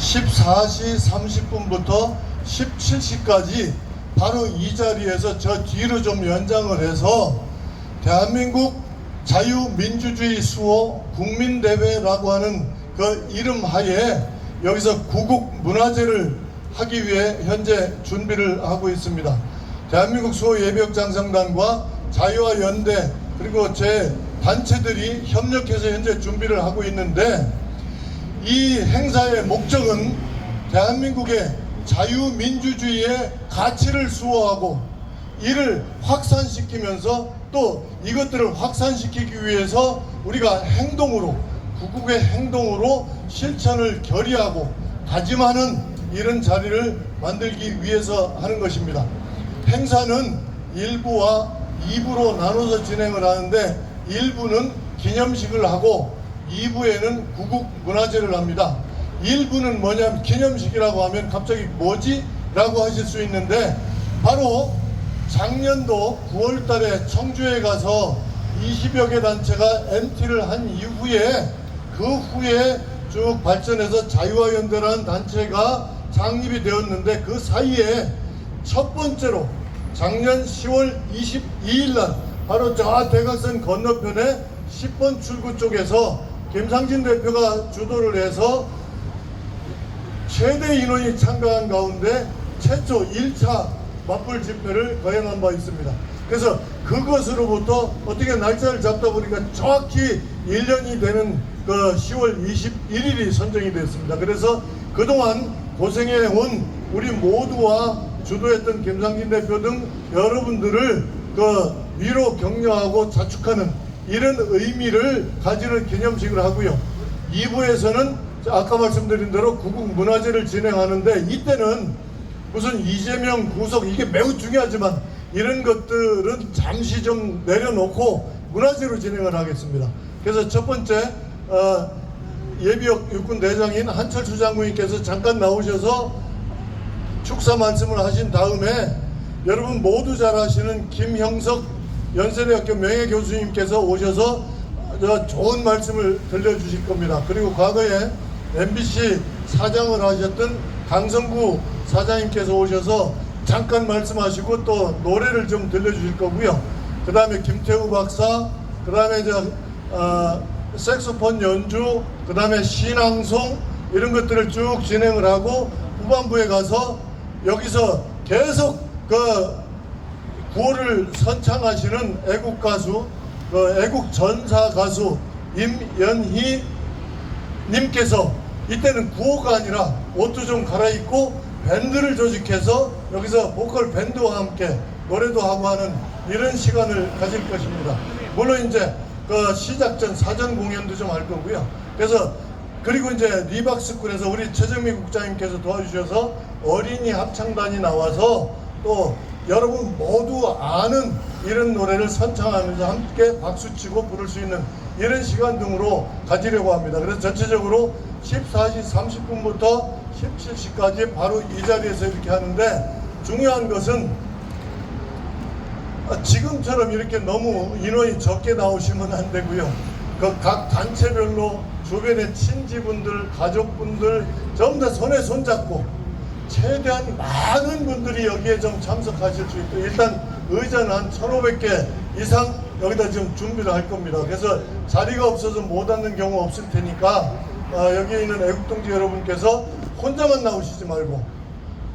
14시 30분부터 17시까지 바로 이 자리에서 저 뒤로 좀 연장을 해서 대한민국 자유민주주의 수호 국민대회라고 하는 그 이름 하에 여기서 구국 문화제를 하기 위해 현재 준비를 하고 있습니다. 대한민국 수호 예비역 장성단과 자유와 연대 그리고 제 단체들이 협력해서 현재 준비를 하고 있는데 이 행사의 목적은 대한민국의 자유민주주의의 가치를 수호하고 이를 확산시키면서 또 이것들을 확산시키기 위해서 우리가 행동으로 구국의 행동으로 실천을 결의하고 다짐하는 이런 자리를 만들기 위해서 하는 것입니다. 행사는 1부와 2부로 나눠서 진행을 하는데 1부는 기념식을 하고 2부에는 구국 문화제를 합니다. 1부는 뭐냐면 기념식이라고 하면 갑자기 뭐지? 라고 하실 수 있는데 바로 작년도 9월 달에 청주에 가서 20여 개 단체가 MT를 한 이후에 그 후에 쭉 발전해서 자유와 연대라는 단체가 창립이 되었는데 그 사이에 첫 번째로 작년 10월 22일 날 바로 저 대각선 건너편에 10번 출구 쪽에서 김상진 대표가 주도를 해서 최대 인원이 참가한 가운데 최초 1차 맞불 집회를 거행한 바 있습니다. 그래서 그것으로부터 어떻게 날짜를 잡다 보니까 정확히 1년이 되는 그 10월 21일이 선정이 됐습니다. 그래서 그동안 고생해 온 우리 모두와 주도했던 김상진 대표 등 여러분들을 그 위로 격려하고 자축하는 이런 의미를 가지는 기념식을 하고요. 2부에서는 아까 말씀드린 대로 구국 문화제를 진행하는데 이때는 무슨 이재명 구속 이게 매우 중요하지만 이런 것들은 잠시 좀 내려놓고 문화제로 진행을 하겠습니다. 그래서 첫 번째 어, 예비역 육군 대장인 한철수 장군님께서 잠깐 나오셔서 축사 말씀을 하신 다음에 여러분 모두 잘 아시는 김형석 연세대학교 명예교수님께서 오셔서 저 좋은 말씀을 들려주실 겁니다. 그리고 과거에 MBC 사장을 하셨던 강성구 사장님께서 오셔서 잠깐 말씀하시고 또 노래를 좀 들려주실 거고요. 그 다음에 김태우 박사, 그 다음에 저 어, 색소폰 연주, 그 다음에 신앙송 이런 것들을 쭉 진행을 하고 후반부에 가서 여기서 계속 그 구호를 선창하시는 애국 가수, 그 애국 전사 가수 임연희 님께서 이때는 구호가 아니라 옷도 좀 갈아입고 밴드를 조직해서 여기서 보컬 밴드와 함께 노래도 하고 하는 이런 시간을 가질 것입니다. 물론 이제 그 시작 전 사전 공연도 좀 할 거고요. 그래서 그리고 이제 리박스쿨에서 우리 최정미 국장님께서 도와주셔서 어린이 합창단이 나와서 또 여러분 모두 아는 이런 노래를 선창하면서 함께 박수치고 부를 수 있는 이런 시간 등으로 가지려고 합니다. 그래서 전체적으로 14시 30분부터 17시까지 바로 이 자리에서 이렇게 하는데 중요한 것은 아, 지금처럼 이렇게 너무 인원이 적게 나오시면 안 되고요. 그 각 단체별로 주변의 친지분들, 가족분들 전부 다 손에 손잡고 최대한 많은 분들이 여기에 좀 참석하실 수 있도록 일단 의자는 한 1,500개 이상 여기다 지금 준비를 할 겁니다. 그래서 자리가 없어서 못 앉는 경우 없을 테니까 아, 여기 있는 애국동지 여러분께서 혼자만 나오시지 말고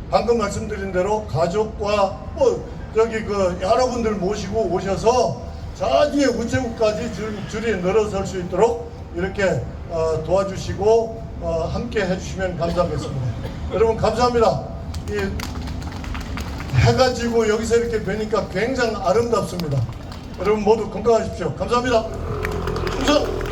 방금 말씀드린 대로 가족과 뭐 저기 그 여러분들 모시고 오셔서 저 뒤에 우체국까지 줄, 줄이 늘어설 수 있도록 이렇게 어, 도와주시고 어, 함께 해주시면 감사하겠습니다. 여러분 감사합니다. 이 해가 지고 여기서 이렇게 뵈니까 굉장히 아름답습니다. 여러분 모두 건강하십시오. 감사합니다. 충성!